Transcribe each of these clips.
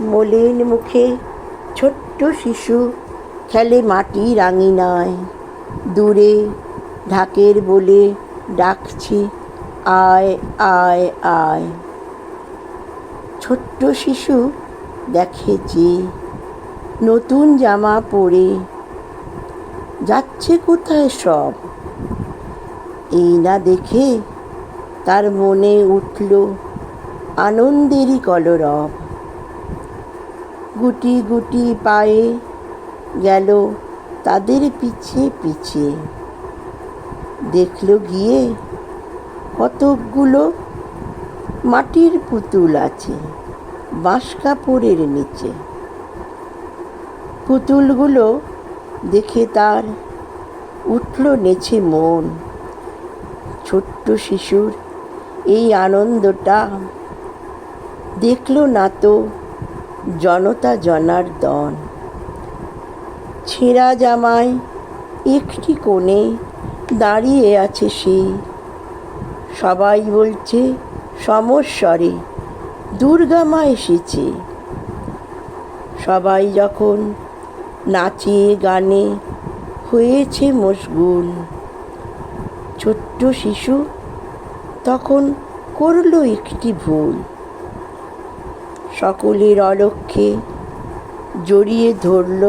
মলিন মুখে ছোট্ট শিশু খেলে মাটির আঙিনায় দূরে ঢাকের বলে ডাকছি, আয় আয় আয়। ছোট্ট শিশু দেখে যে নতুন জামা পরে যাচ্ছে কোথায় সব? এই না দেখে তার মনে উঠল আনন্দেরই কলরব। গুটি গুটি পায়ে গেল তাদের পিছে পিছে। দেখল গিয়ে কতকগুলো মাটির পুতুল আছে বাঁশ কাপড়ের নিচে। পুতুলগুলো দেখে তার উঠল নেছে মন। ছোট্ট শিশুর এই আনন্দটা দেখল না তো জনতা জনার্দন ছেঁড়া জামায় একটি কোণে দাঁড়িয়ে আছে সে সবাই বলছে, সমস্বরে দুর্গা মা এসেছে। সবাই যখন নাচে, গানে, হয়েছে মশগুল। ছোট্ট শিশু তখন করল একটি ভুল। সকলের অলক্ষ্যে জড়িয়ে ধরল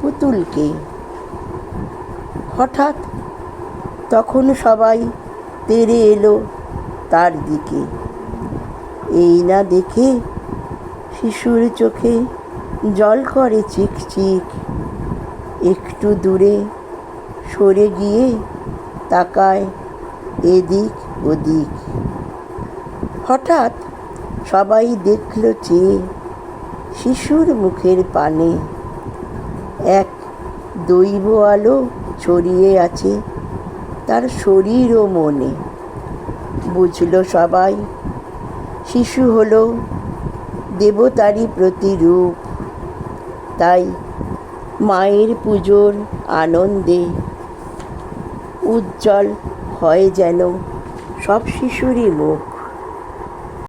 পুতুলকে। হঠাৎ তখন সবাই তেড়ে এলো তার দিকে। এই না দেখে শিশুর চোখে জল করে চিকচিক। একটু দূরে সরে গিয়ে তাকায় এদিক ওদিক। হঠাৎ সবাই দেখল চেয়ে শিশুর মুখের পানে এক দৈব আলো ছড়িয়ে আছে তার শরীর ও মনে। বুঝল সবাই, শিশু হলো দেবতারই প্রতিরূপ। তাই মায়ের পুজোর আনন্দে উজ্জ্বল হয় যেন সব শিশুরই মুখ।